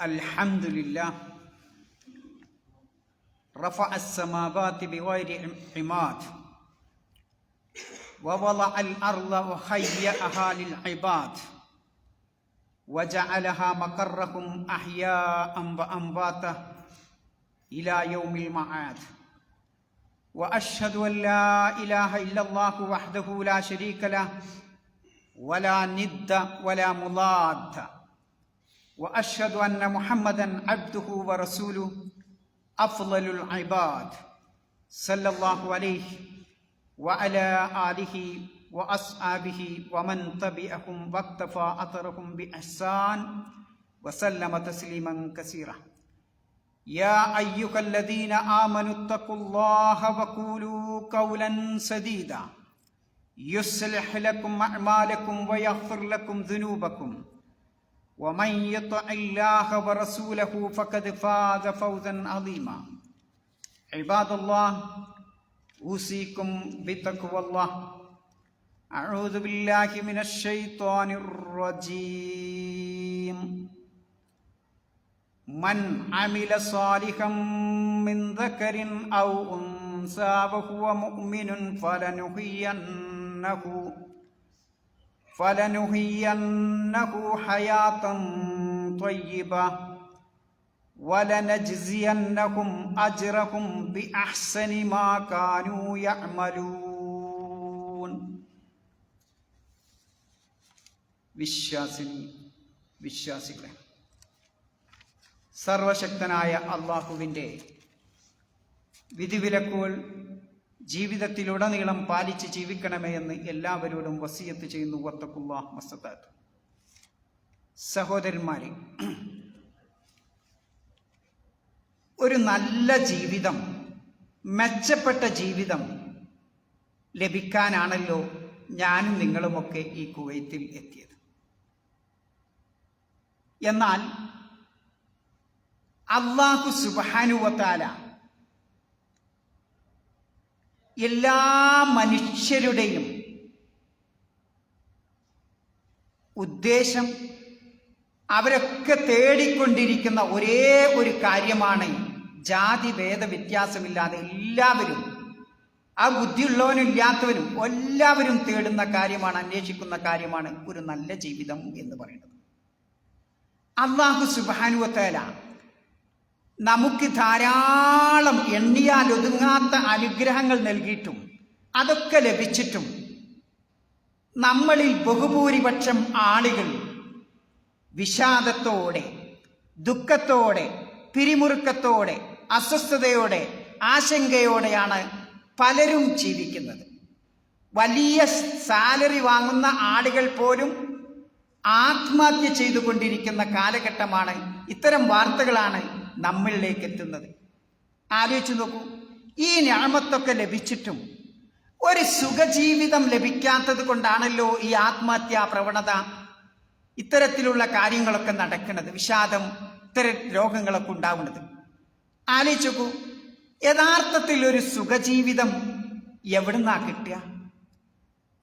الحمد لله رفع السماوات بغير عماد. ووضع الأرض وهيأها للعباد. وجعلها مقرهم أحياء وأنباتا إلى يوم المعاد. وأشهد أن لا إله إلا الله وحده لا شريك له ولا ند ولا مضاد. وأشهد أن محمدا عبده ورسوله. أفضل العباد صلى الله عليه وعلى آله وأصحابه ومن تبعهم واقتفى أثرهم بإحسان وسلم تسليما كثيرا. يا أيها الذين آمنوا اتقوا الله وقولوا قولا سديدا. يصلح لكم أعمالكم ويغفر لكم ذنوبكم. ومن يطع الله ورسوله فقد فاز فوزا عظيما عباد الله اوصيكم بتقوى الله اعوذ بالله من الشيطان الرجيم من عمل صالحا من ذكر او انثى وهو مؤمن فلنحيينه فلنحيينه حياة طيبة ولنجزينهم أجرهم بأحسن ما كانوا يعملون വിശ്വാസിനി വിശ്വാസികളെ സർവശക്തനായ അള്ളാഹുവിൻ്റെ വിധിവിലക്കുകൾ ജീവിതത്തിലുടനീളം പാലിച്ച് ജീവിക്കണമേ എന്ന് എല്ലാവരോടും വസിയത്ത് ചെയ്യുന്നു. വത്തക്കുള്ള മസ്താത്ത് സഹോദരന്മാരെ ഒരു നല്ല ജീവിതം മെച്ചപ്പെട്ട ജീവിതം ലഭിക്കാനാണല്ലോ ഞാനും നിങ്ങളുമൊക്കെ ഈ കുവൈത്തിൽ എത്തിയത്. എന്നാൽ അള്ളാഹു സുബാനുവത്താല എല്ലാ മനുഷ്യരുടെയും ഉദ്ദേശം അവരൊക്കെ തേടിക്കൊണ്ടിരിക്കുന്ന ഒരേ ഒരു കാര്യമാണ് ജാതി ഭേദ വ്യത്യാസമില്ലാതെ എല്ലാവരും ആ ബുദ്ധിയുള്ളവനും ഇല്ലാത്തവനും എല്ലാവരും തേടുന്ന കാര്യമാണ് അന്വേഷിക്കുന്ന കാര്യമാണ് ഒരു നല്ല ജീവിതം എന്ന് പറയുന്നത്. അള്ളാഹു സുബാനുവത്തേല നമുക്ക് ധാരാളം എണ്ണിയാൽ ഒതുങ്ങാത്ത അനുഗ്രഹങ്ങൾ നൽകിയിട്ടും അതൊക്കെ ലഭിച്ചിട്ടും നമ്മളിൽ ബഹുഭൂരിപക്ഷം ആളുകൾ വിഷാദത്തോടെ ദുഃഖത്തോടെ പിരിമുറുക്കത്തോടെ അസ്വസ്ഥതയോടെ ആശങ്കയോടെയാണ് പലരും ജീവിക്കുന്നത്. വലിയ സാലറി വാങ്ങുന്ന ആളുകൾ പോലും ആത്മഹത്യ ചെയ്തുകൊണ്ടിരിക്കുന്ന കാലഘട്ടമാണ് ഇത്തരം വാർത്തകളാണ് നമ്മളിലേക്ക് എത്തുന്നത്. ആലോചിച്ച് നോക്കൂ. ഈ ഞാമത്തൊക്കെ ലഭിച്ചിട്ടും ഒരു സുഖജീവിതം ലഭിക്കാത്തത് കൊണ്ടാണല്ലോ ഈ ആത്മഹത്യാ പ്രവണത ഇത്തരത്തിലുള്ള കാര്യങ്ങളൊക്കെ നടക്കുന്നത് വിഷാദം ഇത്തരം രോഗങ്ങളൊക്കെ ഉണ്ടാവുന്നത്. ആലോചിച്ച് യഥാർത്ഥത്തിൽ ഒരു സുഖജീവിതം എവിടുന്നാ കിട്ടുക?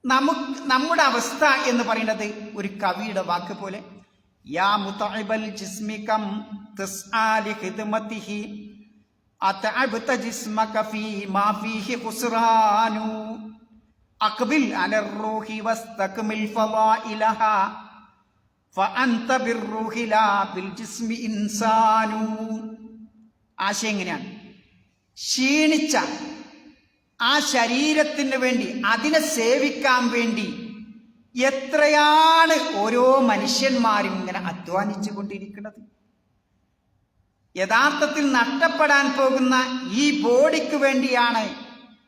നമുക്ക് നമ്മുടെ അവസ്ഥ എന്ന് പറയുന്നത് ഒരു കവിയുടെ വാക്ക് പോലെ യാ ക്ഷീണിച്ച ആ ശരീരത്തിന് വേണ്ടി അതിനെ സേവിക്കാൻ വേണ്ടി എത്രയാണ് ഓരോ മനുഷ്യന്മാരും ഇങ്ങനെ അധ്വാനിച്ചു കൊണ്ടിരിക്കുന്നത്? യഥാർത്ഥത്തിൽ നഷ്ടപ്പെടാൻ പോകുന്ന ഈ ബോഡിക്ക് വേണ്ടിയാണ്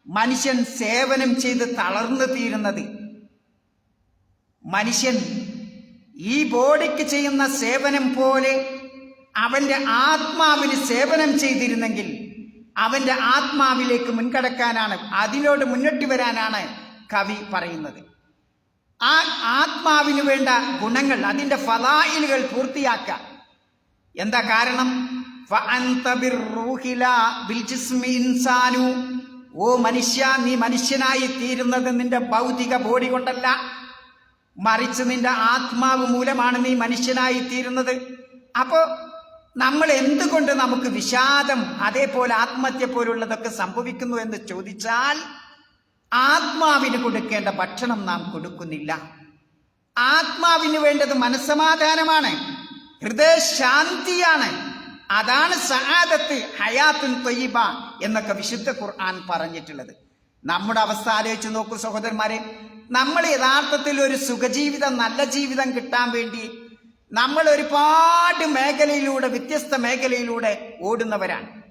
മനുഷ്യൻ സേവനം ചെയ്ത് തളർന്നു തീരുന്നത്. മനുഷ്യൻ ഈ ബോഡിക്ക് ചെയ്യുന്ന സേവനം പോലെ അവന്റെ ആത്മാവിന് സേവനം ചെയ്തിരുന്നെങ്കിൽ അവന്റെ ആത്മാവിലേക്ക് മുൻകടക്കാനാണ് അതിനോട് മുന്നോട്ട് വരാനാണ് കവി പറയുന്നത്. ആ ആത്മാവിന് വേണ്ട ഗുണങ്ങൾ അതിന്റെ ഫലായിലുകൾ പൂർത്തിയാക്കുക എന്താ കാരണം? ഇൻസാനു. ഓ മനുഷ്യ നീ മനുഷ്യനായി തീരുന്നത് നിന്റെ ഭൗതിക ബോഡി കൊണ്ടല്ല. മറിച്ച് നിന്റെ ആത്മാവ് മൂലമാണ് നീ മനുഷ്യനായി തീരുന്നത്. അപ്പോൾ നമ്മൾ എന്തുകൊണ്ട് നമുക്ക് വിഷാദം അതേപോലെ ആത്മഹത്യ പോലുള്ളതൊക്കെ സംഭവിക്കുന്നു എന്ന് ചോദിച്ചാൽ ആത്മാവിന് കൊടുക്കേണ്ട ഭക്ഷണം നാം കൊടുക്കുന്നില്ല. ആത്മാവിന് വേണ്ടത് മനസ്സമാധാനമാണ്. ഹൃദയശാന്തിയാണ്. അതാണ് സഹാദത്ത് ഹയാത്തുൻ തൊയ്യബ എന്നൊക്കെ വിശുദ്ധ ഖുർആൻ പറഞ്ഞിട്ടുള്ളത്. നമ്മുടെ അവസ്ഥ ആലോചിച്ച് നോക്കൂ സഹോദരന്മാരെ. നമ്മൾ യഥാർത്ഥത്തിൽ ഒരു സുഖജീവിതം നല്ല ജീവിതം കിട്ടാൻ വേണ്ടി നമ്മൾ ഒരുപാട് മേഖലയിലൂടെ വ്യത്യസ്ത മേഖലയിലൂടെ ഓടുന്നവരാണ്.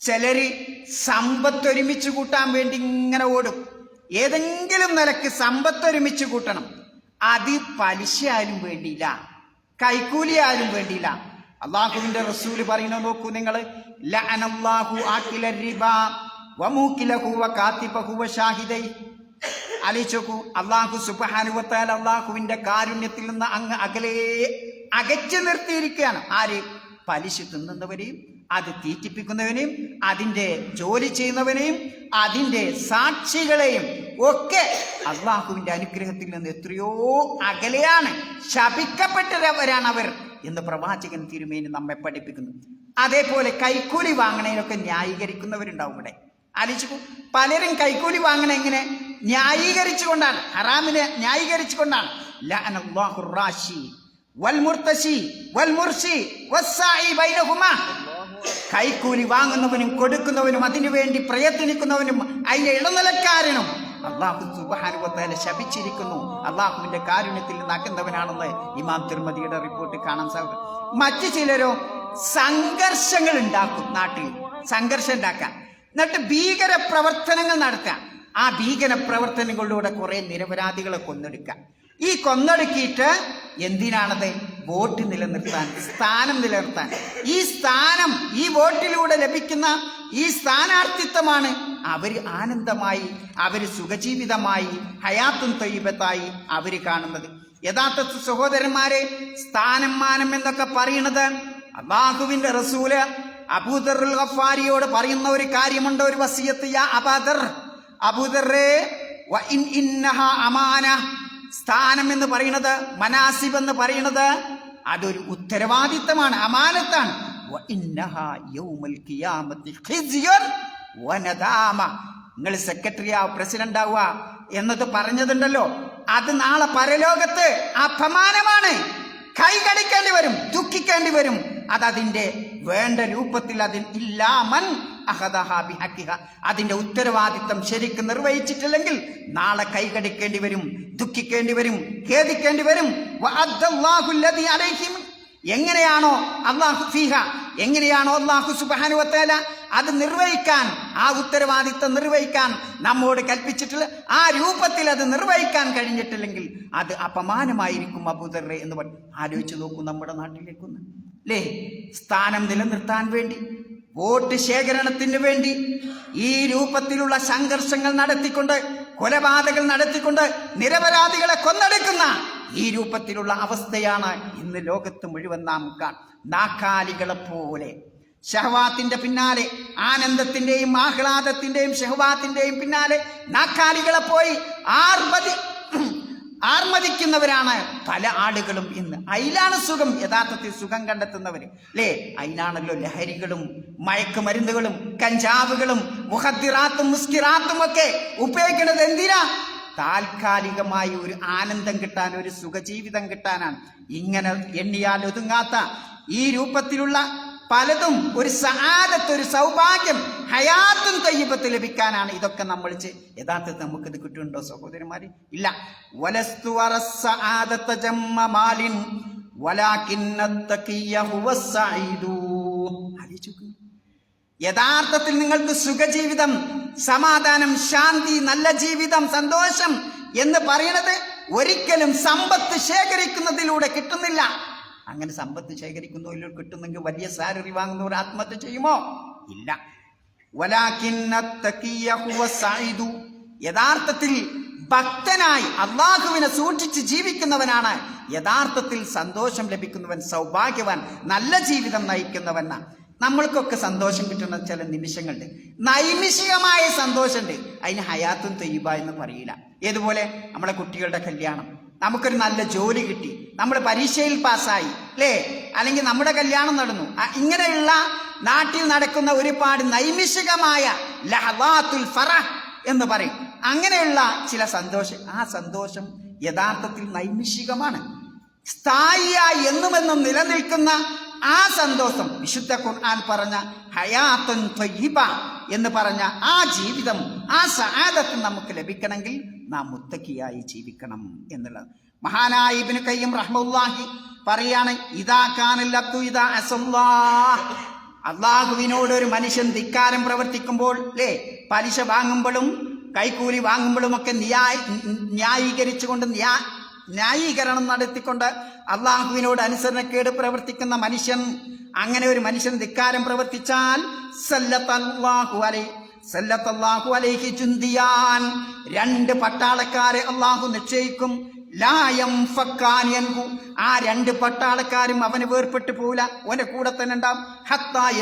ചിലര് സമ്പത്ത് ഒരുമിച്ച് കൂട്ടാൻ വേണ്ടി ഇങ്ങനെ ഓടും. ഏതെങ്കിലും നിലയ്ക്ക് സമ്പത്ത് ഒരുമിച്ച് കൂട്ടണം. അത് പലിശയാലും വേണ്ടിയില്ല. കൈക്കൂലി ആരും വേണ്ടിയില്ല. അള്ളാഹുവിന്റെ റസൂൽ പറയുന്നത് നോക്കൂ നിങ്ങൾ ആലോചിച്ചോക്കൂ. അള്ളാഹു സുബാനുവത്താൽ അള്ളാഹുവിന്റെ കാരുണ്യത്തിൽ നിന്ന് അങ്ങ് അകലേ അകച്ചു നിർത്തിയിരിക്കുകയാണ്. ആര്? പലിശ തിന്നുന്നവരെയും അത് തീറ്റിപ്പിക്കുന്നവനെയും അതിന്റെ ജോലി ചെയ്യുന്നവനെയും അതിന്റെ സാക്ഷികളെയും ഒക്കെ അള്ളാഹുവിന്റെ അനുഗ്രഹത്തിൽ നിന്ന് എത്രയോ അകലെയാണ് ശപിക്കപ്പെട്ടവരാണ് അവർ എന്ന് പ്രവാചകൻ തിരുമേനി നമ്മെ പഠിപ്പിക്കുന്നു. അതേപോലെ കൈക്കൂലി വാങ്ങണേനൊക്കെ ന്യായീകരിക്കുന്നവരുണ്ടാവും ഇവിടെ. ആലോചിക്കൂ പലരും കൈക്കൂലി വാങ്ങണ എങ്ങനെ? ന്യായീകരിച്ചുകൊണ്ടാണ് ഹറാമിനെ ന്യായീകരിച്ചുകൊണ്ടാണ്. റാശി വൽമുർത്തശി വൽമുർശി വസ്സായി ബൈനഹുമാ. കൈക്കൂലി വാങ്ങുന്നവനും കൊടുക്കുന്നവനും അതിനുവേണ്ടി പ്രയത്നിക്കുന്നവനും അതിന്റെ ഇടനിലക്കാരനും അള്ളാഹു സുബാനുവത്തേലെ ശപിച്ചിരിക്കുന്നു. അള്ളാഹുവിന്റെ കാരുണ്യത്തിൽ നിന്നാക്കുന്നവനാണെന്ന് ഇമാം തിരുമതിയുടെ റിപ്പോർട്ട് കാണാൻ സാധിക്കും മറ്റു ചിലരോ സംഘർഷങ്ങൾ ഉണ്ടാക്കും നാട്ടിൽ. സംഘർഷം ഉണ്ടാക്കാം. എന്നിട്ട് ഭീകര പ്രവർത്തനങ്ങൾ നടത്താം ആ ഭീകര പ്രവർത്തനങ്ങളിലൂടെ കുറേ നിരപരാധികളെ കൊന്നെടുക്കാം ഈ കൊന്നെടുക്കിയിട്ട് എന്തിനാണത്? വോട്ട് നിലനിർത്താൻ സ്ഥാനം നിലനിർത്താൻ. ഈ സ്ഥാനം ഈ വോട്ടിലൂടെ ലഭിക്കുന്ന ഈ സ്ഥാനാർത്ഥിത്വമാണ് അവർ ആനന്ദമായി അവർ സുഖജീവിതമായി ഹയാത്തും തൊയ്യത്തായി അവർ കാണുന്നത്. യഥാർത്ഥ സഹോദരന്മാരെ സ്ഥാനം മാനം എന്നൊക്കെ പറയുന്നത് അള്ളാഹുവിന്റെ റസൂൽ അബൂദറുൽ ഗഫാരിയോട് പറയുന്ന ഒരു കാര്യമുണ്ട് ഒരു വസിയത്ത് യാ അബാദർ. അബൂദറേ അമാന. സ്ഥാനം എന്ന് പറയുന്നത് മനാസിബ് എന്ന് പറയുന്നത് അതൊരു ഉത്തരവാദിത്തമാണ് അമാനത്താണ്. നിങ്ങൾ സെക്രട്ടറി ആവുക പ്രസിഡന്റ് ആവുക എന്നത് പറഞ്ഞതുണ്ടല്ലോ. അത് നാളെ പരലോകത്ത് അപമാനമാണ്. കൈകടിക്കേണ്ടി വരും ദുഃഖിക്കേണ്ടി വരും. അതതിന്റെ വേണ്ട രൂപത്തിൽ അതിൽ ഇല്ലാമൻ. അതിന്റെ ഉത്തരവാദിത്തം ശരിക്കും നിർവഹിച്ചിട്ടില്ലെങ്കിൽ നാളെ കൈകടിക്കേണ്ടി വരും ദുഃഖിക്കേണ്ടി വരും ഖേദിക്കേണ്ടി വരും. എങ്ങനെയാണോ അള്ളാഹു ഫീഹ എങ്ങനെയാണോ അള്ളാഹു സുബാനുവത്തേല അത് നിർവഹിക്കാൻ ആ ഉത്തരവാദിത്തം നിർവഹിക്കാൻ നമ്മോട് കൽപ്പിച്ചിട്ടുള്ള ആ രൂപത്തിൽ അത് നിർവഹിക്കാൻ കഴിഞ്ഞിട്ടില്ലെങ്കിൽ അത് അപമാനമായിരിക്കും അബൂദറെ എന്ന് പറഞ്ഞു. ആലോചിച്ച് നോക്കൂ നമ്മുടെ നാട്ടിലേക്കൊന്ന്. അല്ലേ സ്ഥാനം നിലനിർത്താൻ വേണ്ടി. വോട്ട് ശേഖരണത്തിന് വേണ്ടി ഈ രൂപത്തിലുള്ള സംഘർഷങ്ങൾ നടത്തിക്കൊണ്ട് കൊലപാതകൾ നടത്തിക്കൊണ്ട് നിരപരാധികളെ കൊന്നെടുക്കുന്ന ഈ രൂപത്തിലുള്ള അവസ്ഥയാണ് ഇന്ന് ലോകത്ത് മുഴുവൻ നാം നാക്കാലികളെ പോലെ. ഷഹവാത്തിന്റെ പിന്നാലെ ആനന്ദത്തിന്റെയും ആഹ്ലാദത്തിന്റെയും ഷഹവാത്തിന്റെയും പിന്നാലെ നാക്കാലികളെ പോയി ആർമതി ആർമതിക്കുന്നവരാണ് പല ആളുകളും ഇന്ന്. അതിലാണ് സുഖം യഥാർത്ഥത്തിൽ സുഖം കണ്ടെത്തുന്നവർ അല്ലേ അതിലാണല്ലോ ലഹരികളും മയക്കുമരുന്നുകളും കഞ്ചാവുകളും മുഹദ്ദിറാത്തും മുസ്കിറാത്തും ഒക്കെ ഉപയോഗിക്കുന്നത് എന്തിനാ? താൽക്കാലികമായി ഒരു ആനന്ദം കിട്ടാൻ ഒരു സുഖജീവിതം കിട്ടാനാണ്. ഇങ്ങനെ എണ്ണിയാൽ ഒതുങ്ങാത്ത ഈ രൂപത്തിലുള്ള പലതും ഒരു സഹാദത്ത് ഒരു സൗഭാഗ്യം ഹയാത്തും തയ്യബത്ത് ലഭിക്കാനാണ് ഇതൊക്കെ നമ്മൾ യഥാർത്ഥത്തിൽ നമുക്കിത് കിട്ടുന്നുണ്ടോ സഹോദരന്മാർ ഇല്ല. വലസ്തു മാലിൻ. യഥാർത്ഥത്തിൽ നിങ്ങൾക്ക് സുഖജീവിതം സമാധാനം ശാന്തി നല്ല ജീവിതം സന്തോഷം എന്ന് പറയുന്നത് ഒരിക്കലും സമ്പത്ത് ശേഖരിക്കുന്നതിലൂടെ കിട്ടുന്നില്ല. അങ്ങനെ സമ്പത്ത് ശേഖരിക്കുന്നവരിൽ കിട്ടുന്നെങ്കിൽ വലിയ സാലറി വാങ്ങുന്നവർ ആത്മഹത്യ ചെയ്യുമോ? ഇല്ല. യഥാർത്ഥത്തിൽ ഭക്തനായി അള്ളാഹുവിനെ സൂക്ഷിച്ച് ജീവിക്കുന്നവനാണ്. യഥാർത്ഥത്തിൽ സന്തോഷം ലഭിക്കുന്നവൻ സൗഭാഗ്യവാൻ നല്ല ജീവിതം നയിക്കുന്നവനാണ് നമ്മൾക്കൊക്കെ സന്തോഷം കിട്ടുന്ന ചില നിമിഷങ്ങളുണ്ട്. നൈമിഷികമായ സന്തോഷമുണ്ട്. അതിന് ഹയാത്തും തെയ്യുബ എന്ന് പറയില്ല. ഏതുപോലെ? നമ്മളെ കുട്ടികളുടെ കല്യാണം. നമുക്കൊരു നല്ല ജോലി കിട്ടി. നമ്മൾ പരീക്ഷയിൽ പാസ്സായി അല്ലേ? അല്ലെങ്കിൽ നമ്മുടെ കല്യാണം നടന്നു. ഇങ്ങനെയുള്ള നാട്ടിൽ നടക്കുന്ന ഒരുപാട് നൈമിഷികമായ ലഹവാത്തുൽ ഫറ എന്ന് പറയും. അങ്ങനെയുള്ള ചില സന്തോഷം ആ സന്തോഷം യഥാർത്ഥത്തിൽ നൈമിഷികമാണ്. സ്ഥായിയായി എന്നുമെന്നും നിലനിൽക്കുന്ന ആ സന്തോഷം വിശുദ്ധ ഖുർആൻ പറഞ്ഞ ഹയാത്തൻ ത്വയ്യിബ എന്ന് പറഞ്ഞ ആ ജീവിതം ആ സഹാദത്ത് നമുക്ക് ലഭിക്കണമെങ്കിൽ നാം മുത്തക്കിയായി ജീവിക്കണം എന്നുള്ളത്. മഹാനായ ഇബിന് കയ്യം റഹ്മുല്ലാഹി പറയാണ് ഇതാ കാനല്ലു ഇതാ അസംവാ അള്ളാഹുവിനോട് ഒരു മനുഷ്യൻ ധിക്കാരം പ്രവർത്തിക്കുമ്പോൾ അല്ലേ പലിശ വാങ്ങുമ്പോഴും കൈക്കൂലി വാങ്ങുമ്പോഴും ഒക്കെ ന്യായ ന്യായീകരിച്ചുകൊണ്ട് ന്യാ ന്യായീകരണം നടത്തിക്കൊണ്ട് അള്ളാഹുവിനോട് അനുസരണക്കേട് പ്രവർത്തിക്കുന്ന മനുഷ്യൻ അങ്ങനെ ഒരു മനുഷ്യൻ ധിക്കാരം പ്രവർത്തിച്ചാൽ സല്ലത്തല്ലാഹു അലൈ സല്ലത്തല്ലാഹു അലൈഹി ചുന്തിയാൻ രണ്ട് പട്ടാളക്കാരെ അള്ളാഹു നിശ്ചയിക്കും. ലായം ഫക്കാനിയൻഹു ആ രണ്ട് പട്ടാളക്കാരും അവന് വേർപെട്ടു പോവില്ല. ഓന്റെ കൂടെ തന്നെ ഉണ്ടാവും. ഹത്തായ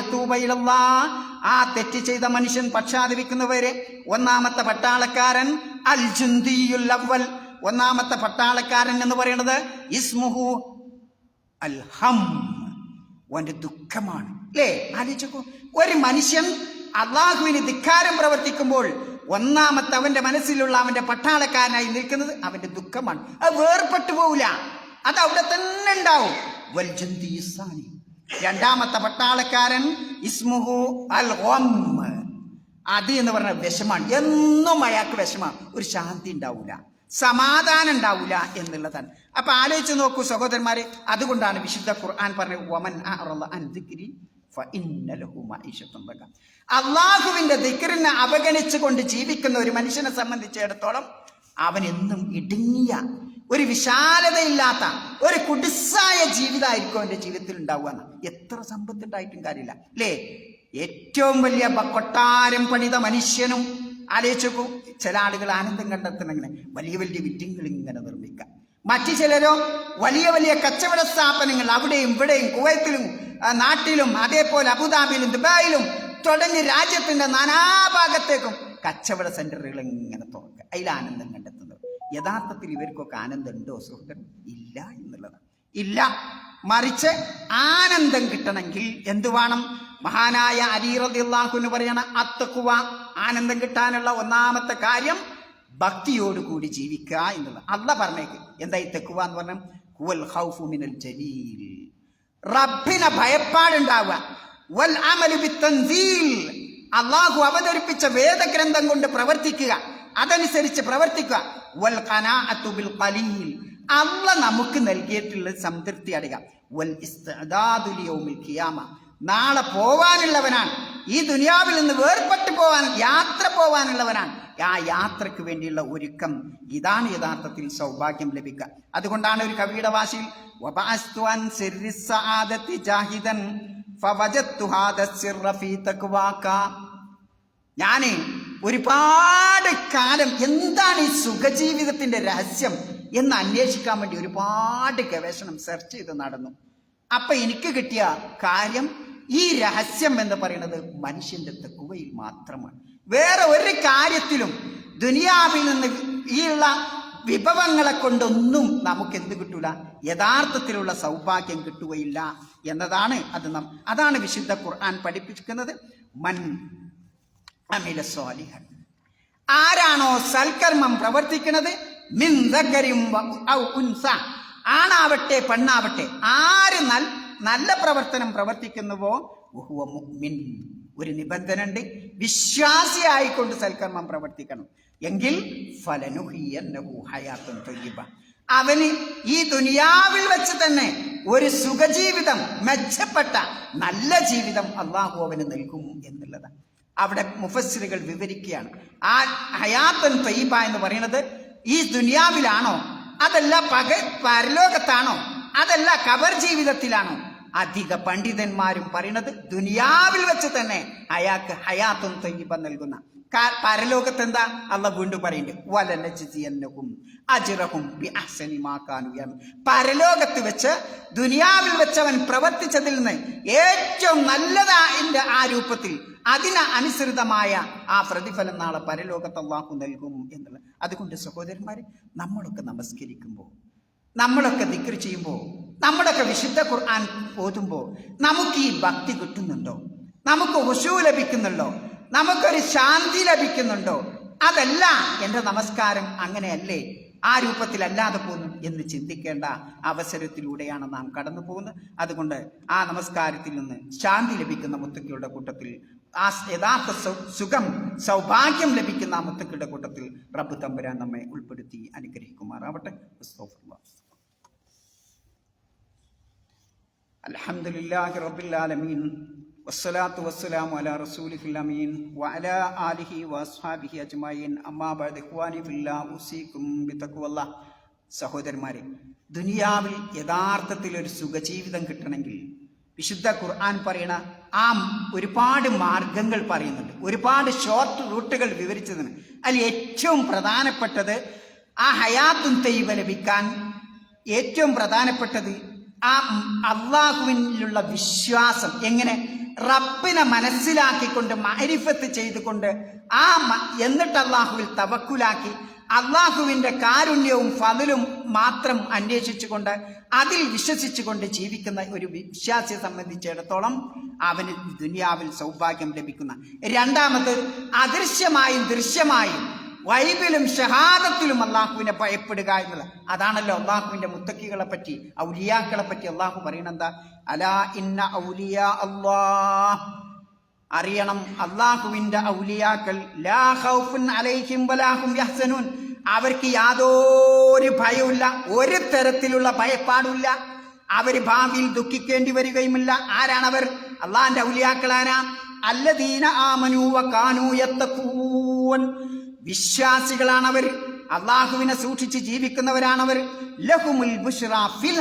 ആ തെറ്റ് ചെയ്ത മനുഷ്യൻ പക്ഷാതിരിക്കുന്നവരെ ഒന്നാമത്തെ പട്ടാളക്കാരൻ അൽ ജുന്തിയുൽ അവൽ ഒന്നാമത്തെ പട്ടാളക്കാരൻ എന്ന് പറയുന്നത് ഇസ്മുഹു അൽ ഹം ഓന്റെ ദുഃഖമാണ്. അല്ലേ ആലോചിക്കൂ ഒരു മനുഷ്യൻ അള്ളാഹുവിന് ധിക്കാരം പ്രവർത്തിക്കുമ്പോൾ ഒന്നാമത്തെ അവന്റെ മനസ്സിലുള്ള അവന്റെ പട്ടാളക്കാരനായി നിൽക്കുന്നത് അവന്റെ ദുഃഖമാണ്. അത് വേർപെട്ടു പോവില്ല. അത് അവിടെ തന്നെ ഉണ്ടാവും. രണ്ടാമത്തെ പട്ടാളക്കാരൻ ഇസ്മുഹു അൽ. അത് എന്ന് പറഞ്ഞ വിഷമാണ്. എന്നും അയാൾക്ക് വിഷമാണ്. ഒരു ശാന്തി ഉണ്ടാവില്ല സമാധാനം ഉണ്ടാവില്ല എന്നുള്ളതാണ്. അപ്പൊ ആലോചിച്ച് നോക്കൂ സഹോദരന്മാരെ അതുകൊണ്ടാണ് വിശുദ്ധ ഖുർആൻ പറഞ്ഞത് വമൻ അള്ളാഹുവിന്റെ ദിക്റിനെ അവഗണിച്ചുകൊണ്ട് ജീവിക്കുന്ന ഒരു മനുഷ്യനെ സംബന്ധിച്ചിടത്തോളം അവൻ എന്നും ഇടുങ്ങിയ ഒരു വിശാലതയില്ലാത്ത ഒരു കുടിസായ ജീവിതമായിരിക്കും അവന്റെ ജീവിതത്തിൽ ഉണ്ടാവുക. എത്ര സമ്പത്തുണ്ടായിട്ടും കാര്യമില്ല. അല്ലേ? ഏറ്റവും വലിയ കൊട്ടാരം പണിത മനുഷ്യനും ആലോചിച്ചു ചില ആളുകൾ ആനന്ദം കണ്ടെത്തണമെങ്കിൽ വലിയ വലിയ വിറ്റിങ്ങൾ ഇങ്ങനെ നിർമ്മിക്കാം മറ്റു ചിലരോ വലിയ വലിയ കച്ചവട സ്ഥാപനങ്ങൾ അവിടെയും ഇവിടെയും കുവൈത്തിലും നാട്ടിലും അതേപോലെ അബുദാബിയിലും ദുബായിലും തുടങ്ങി രാജ്യത്തിന്റെ നാനാഭാഗത്തേക്കും കച്ചവട സെന്ററുകൾ ഇങ്ങനെ തുറക്കുക. അതിൽ ആനന്ദം കണ്ടെത്തുന്നത്. യഥാർത്ഥത്തിൽ ഇവർക്കൊക്കെ ആനന്ദം ഉണ്ടോ സുഹൃത്തൻ ഇല്ല എന്നുള്ളതാണ് ഇല്ല. മറിച്ച് ആനന്ദം കിട്ടണമെങ്കിൽ എന്തു വേണം? മഹാനായ അലീറദിള്ളാഹുന്ന് പറയണ അത്തക്കുവ ആനന്ദം കിട്ടാനുള്ള ഒന്നാമത്തെ കാര്യം ഭക്തിയോടുകൂടി ജീവിക്കുക എന്നുള്ളത്. അല്ല പറഞ്ഞേക്ക്. എന്തായി തെക്കുവ എന്ന് പറഞ്ഞാൽ കുവൽ മിനൽ ജലീൽ. റബ്ബിനെ ഭയപ്പാടുണ്ടാവുക. വൽ അള്ളാഹു അവതരിപ്പിച്ച വേദഗ്രന്ഥം കൊണ്ട് പ്രവർത്തിക്കുക. അതനുസരിച്ച് പ്രവർത്തിക്കുക. വൽ ബിൽ ഖലീൽ. അല്ല നമുക്ക് നൽകിയിട്ടുള്ള സംതൃപ്തി അടയുക. വൽ നാളെ പോവാനുള്ളവനാണ്. ഈ ദുനിയാവിൽ നിന്ന് വേർപെട്ടു പോവാൻ യാത്ര പോവാനുള്ളവരാണ് ആ യാത്രയ്ക്ക് വേണ്ടിയുള്ള ഒരുക്കം ഇതാണ് യഥാർത്ഥത്തിൽ സൗഭാഗ്യം ലഭിക്കുക. അതുകൊണ്ടാണ് ഒരു കവിയുടെ വാശിയിൽ. ഞാൻ ഒരുപാട് കാലം എന്താണ് ഈ സുഖജീവിതത്തിന്റെ രഹസ്യം എന്ന് അന്വേഷിക്കാൻ വേണ്ടി ഒരുപാട് ഗവേഷണം സെർച്ച് ചെയ്ത് നടന്നു. അപ്പൊ എനിക്ക് കിട്ടിയ കാര്യം ഈ രഹസ്യം എന്ന് പറയുന്നത് മനുഷ്യന്റെ തെക്കുവയിൽ മാത്രമാണ്. വേറെ ഒരു കാര്യത്തിലും ദുനിയാവിൽ നിന്ന് ഈ ഉള്ള വിഭവങ്ങളെ കൊണ്ടൊന്നും നമുക്ക് എന്ത് കിട്ടൂല? യഥാർത്ഥത്തിലുള്ള സൗഭാഗ്യം കിട്ടുകയില്ല എന്നതാണ് അത് നാം. അതാണ് വിശുദ്ധ ഖുർആൻ പഠിപ്പിക്കുന്നത് മൻ അമില സ്വാലിഹൻ. ആരാണോ സൽക്കർമ്മം പ്രവർത്തിക്കുന്നത്? മിൻ ആണാവട്ടെ പെണ്ണാവട്ടെ. ആര് നൽ നല്ല പ്രവർത്തനം പ്രവർത്തിക്കുന്നുവോ? മുഹുവിൻ ഒരു നിബന്ധന ഉണ്ട് വിശ്വാസിയായിക്കൊണ്ട് സൽക്കർമ്മം പ്രവർത്തിക്കണം. എങ്കിൽ ഫലനുഹിയന്നഹു ഹയാത്തുൻ ത്വയ്യിബ അവന് ഈ ദുനിയാവിൽ വെച്ച് തന്നെ ഒരു സുഖജീവിതം മെച്ചപ്പെട്ട നല്ല ജീവിതം അള്ളാഹു അവന് നൽകും എന്നുള്ളതാണ്. അവിടെ മുഫസ്സിലുകൾ വിവരിക്കുകയാണ്. ആ ഹയാത്തൻ തൊയ്യ എന്ന് പറയുന്നത് ഈ ദുനിയാവിലാണോ? അതല്ല പക പരലോകത്താണോ? അതല്ല കബർ ജീവിതത്തിലാണ്. അധിക പണ്ഡിതന്മാരും പറയുന്നത് ദുനിയാവിൽ വെച്ച് തന്നെ അയാൾക്ക് ഹയാത്തും തൊയ്യബ നൽകുന്ന. പരലോകത്ത് എന്താ അള്ള വീണ്ടും പറയുന്നുണ്ട്. പരലോകത്ത് വെച്ച് ദുനിയാവിൽ വെച്ചവൻ പ്രവർത്തിച്ചതിൽ നിന്ന് ഏറ്റവും നല്ലതാ എന്റെ ആ രൂപത്തിൽ അതിന് അനുസൃതമായ ആ പ്രതിഫലം നാളെ പരലോകത്ത് അള്ളാഹു നൽകും എന്നുള്ളത്. അതുകൊണ്ട് സഹോദരന്മാരെ നമ്മളൊക്കെ നമസ്കരിക്കുമ്പോൾ നമ്മളൊക്കെ ദിക്ർ ചെയ്യുമ്പോൾ നമ്മളൊക്കെ വിശുദ്ധ ഖുർആൻ ഓതുമ്പോൾ നമുക്ക് ഈ ഭക്തി കിട്ടുന്നുണ്ടോ? നമുക്ക് ഉഷു ലഭിക്കുന്നുണ്ടോ? നമുക്കൊരു ശാന്തി ലഭിക്കുന്നുണ്ടോ? അതല്ല എന്റെ നമസ്കാരം അങ്ങനെയല്ലേ? ആ രൂപത്തിലല്ലാതെ പോകുന്നു എന്ന് ചിന്തിക്കേണ്ട അവസരത്തിലൂടെയാണ് നാം കടന്നു പോകുന്നത്. അതുകൊണ്ട് ആ നമസ്കാരത്തിൽ നിന്ന് ശാന്തി ലഭിക്കുന്ന മുത്തുക്കളുടെ കൂട്ടത്തിൽ ആ യഥാർത്ഥ സുഖം സൗഭാഗ്യം ലഭിക്കുന്ന ആ മുത്തുക്കളുടെ കൂട്ടത്തിൽ റബ്ബ് തമ്പുരാൻ നമ്മെ ഉൾപ്പെടുത്തി അനുഗ്രഹിക്കുമാറാവട്ടെ. റബ്ബിൽ ആലമീൻ. വസ്സലാത്തു വസ്സലാമു അലാ റസൂലിഹിൽ അമീൻ. വഅലാ ആലിഹി വഅസ്ഹാബിഹി അജ്മഈൻ. അമ്മാ ബഅദ്. ഇഖ്വാനി ഫില്ലാഹ് ഉസീകും ബിതഖ്വല്ലാഹ് സഹോദരന്മാരെ ദുനിയാവിൽ യഥാർത്ഥത്തിൽ ഒരു സുഖജീവിതം കിട്ടണമെങ്കിൽ വിശുദ്ധ ഖുർആൻ പറയണ ആ ഒരുപാട് മാർഗങ്ങൾ പറയുന്നുണ്ട്. ഒരുപാട് ഷോർട്ട് റൂട്ടുകൾ വിവരിച്ചതിന്. അതിൽ ഏറ്റവും പ്രധാനപ്പെട്ടത് ആ ഹയാത്തും തെയ്വ ലഭിക്കാൻ ഏറ്റവും പ്രധാനപ്പെട്ടത് ആ അള്ളാഹുവിനുള്ള വിശ്വാസം എങ്ങനെ റബ്ബിനെ മനസ്സിലാക്കിക്കൊണ്ട് മരിഫത്ത് ചെയ്തുകൊണ്ട് ആ എന്നിട്ട് അള്ളാഹുവിൽ തവക്കുലാക്കി അള്ളാഹുവിന്റെ കാരുണ്യവും ഫതിലും മാത്രം അന്വേഷിച്ചുകൊണ്ട് അതിൽ വിശ്വസിച്ചുകൊണ്ട് ജീവിക്കുന്ന ഒരു വിശ്വാസിയെ സംബന്ധിച്ചിടത്തോളം അവന് ദുനിയാവിൽ സൗഭാഗ്യം ലഭിക്കുന്ന. രണ്ടാമത് അദൃശ്യമായും ദൃശ്യമായും വൈബിലും ഷഹാദത്തിലും അള്ളാഹുവിനെ ഭയപ്പെടുക എന്നുള്ളത് അതാണല്ലോ അള്ളാഹുവിന്റെ മുത്തക്കികളെ പറ്റി ഔലിയാക്കളെ പറ്റി അള്ളാഹു പറയണെന്താ അലാ ഇന്ന ഔലിയാ അള്ളാഹ് അറിയണം അള്ളാഹുവിന്റെ ഔലിയാക്കൾ ലാ ഖൗഫുൻ അലൈഹിം വലാഹും യഹ്സനൂൻ. അവർക്ക് യാതൊരു ഭയവുമില്ല ഒരു തരത്തിലുള്ള ഭയപ്പാടില്ല അവർ ഭാവിയിൽ ദുഃഖിക്കേണ്ടി വരികയുമില്ല. ആരാണവർ? അള്ളാഹിന്റെ ഔലിയാക്കളാരാ അല്ലദീന ആമനൂവ കാനൂ യത്തഖൂൻ. വിശ്വാസികളാണവർ. അള്ളാഹുവിനെ സൂക്ഷിച്ച് ജീവിക്കുന്നവരാണവർ. ലഹുമുൽ ബുഷ്റ ഫിൽ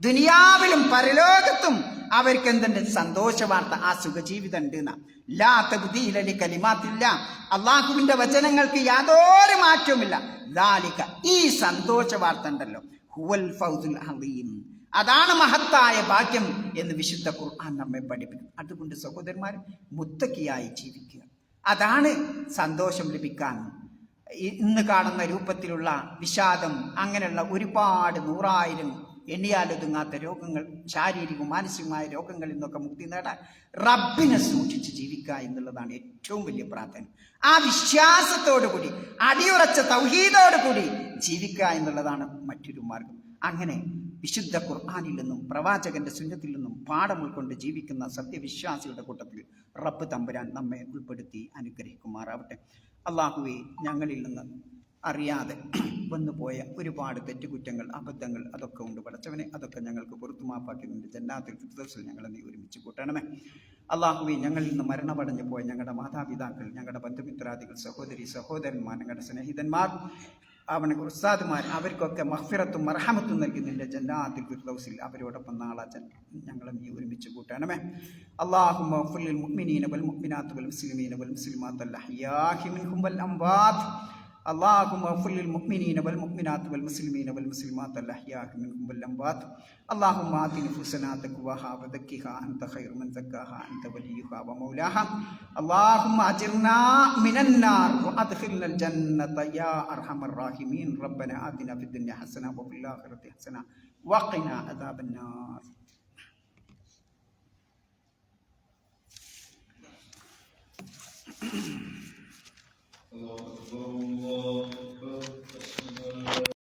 ദുനിയാവിലും പരലോകത്തും അവർക്ക് എന്തുണ്ട്? സന്തോഷ വാർത്ത ആ സുഖജീവിതം ഉണ്ട് എന്നാ. ലാ തബ്ദീല ലി കലിമാത്തില്ല. അള്ളാഹുവിന്റെ വചനങ്ങൾക്ക് യാതൊരു മാറ്റവുമില്ല. ദാലിക. ഈ സന്തോഷ വാർത്ത ഉണ്ടല്ലോ. ഹുവൽ അതാണ് മഹത്തായ ഭാഗ്യം എന്ന് വിശുദ്ധ ഖുർആൻ നമ്മെ പഠിപ്പിക്കും അതുകൊണ്ട് സഹോദരന്മാർ മുത്തക്കിയായി ജീവിക്കുക. അതാണ് സന്തോഷം ലഭിക്കാൻ. ഇന്ന് കാണുന്ന രൂപത്തിലുള്ള വിഷാദം അങ്ങനെയുള്ള ഒരുപാട് നൂറായിരം എണ്ണിയാലൊതുങ്ങാത്ത രോഗങ്ങൾ ശാരീരികവും മാനസികമായ രോഗങ്ങളിൽ നിന്നൊക്കെ മുക്തി നേടാൻ റബ്ബിനെ സൂക്ഷിച്ച് ജീവിക്കുക എന്നുള്ളതാണ് ഏറ്റവും വലിയ പ്രാർത്ഥന. ആ വിശ്വാസത്തോടു കൂടി അടിയുറച്ച തൗഹീദോടു കൂടി ജീവിക്കുക എന്നുള്ളതാണ് മറ്റൊരു മാർഗം. അങ്ങനെ വിശുദ്ധ ഖുർആാനിൽ നിന്നും പ്രവാചകന്റെ സുന്നത്തിൽ നിന്നും പാഠം ഉൾക്കൊണ്ട് ജീവിക്കുന്ന സത്യവിശ്വാസികളുടെ കൂട്ടത്തിൽ റബ്ബ് തമ്പുരാൻ നമ്മെ ഉൾപ്പെടുത്തി അനുഗ്രഹിക്കുമാറാവട്ടെ. അള്ളാഹുവെ ഞങ്ങളിൽ നിന്ന് അറിയാതെ വന്നുപോയ ഒരുപാട് തെറ്റുകുറ്റങ്ങൾ അബദ്ധങ്ങൾ അതൊക്കെ ഉണ്ട്. പടച്ചവനെ അതൊക്കെ ഞങ്ങൾക്ക് പുറത്തു മാപ്പാക്കി ജന്നാത്തിൽ ഫിർദൗസിൽ ഞങ്ങളെ നീ ഒരുമിച്ച് കൂട്ടണമേ. അള്ളാഹുവെ ഞങ്ങളിൽ നിന്ന് മരണമടഞ്ഞു പോയ ഞങ്ങളുടെ മാതാപിതാക്കൾ ഞങ്ങളുടെ ബന്ധുമിത്രാദികൾ സഹോദരി സഹോദരന്മാർ ഞങ്ങളുടെ സ്നേഹിതന്മാർ അവന് ഉസ്താദുമാർ അവർക്കൊക്കെ മഹ്ഫിറത്തും മർഹമത്തും നൽകി ജന്നാത്തിൽ ഫിർദൗസിൽ അവരോടൊപ്പം നാളെ ഞങ്ങളും നീ ഒരുമിച്ച് കൂട്ടണമേ. അള്ളാഹു മുഅ്മിനീന വൽ മുഅ്മിനാത്ത് വൽ മുസ്ലിമീന വൽ മുസ്ലിമാത്ത് അൽ اللهم اغفر للمؤمنين والمؤمنات والمسلمين والمسلمات الأحياء منهم والأموات اللهم آت نفوسنا تقواها وزكها أنت خير من زكاها أنت وليها ومولاها اللهم أجرنا من النار وأدخلنا الجنة يا أرحم الراحمين ربنا آتنا في الدنيا حسنة وفي الآخرة حسنة وقنا عذاب النار Allahu Ekber.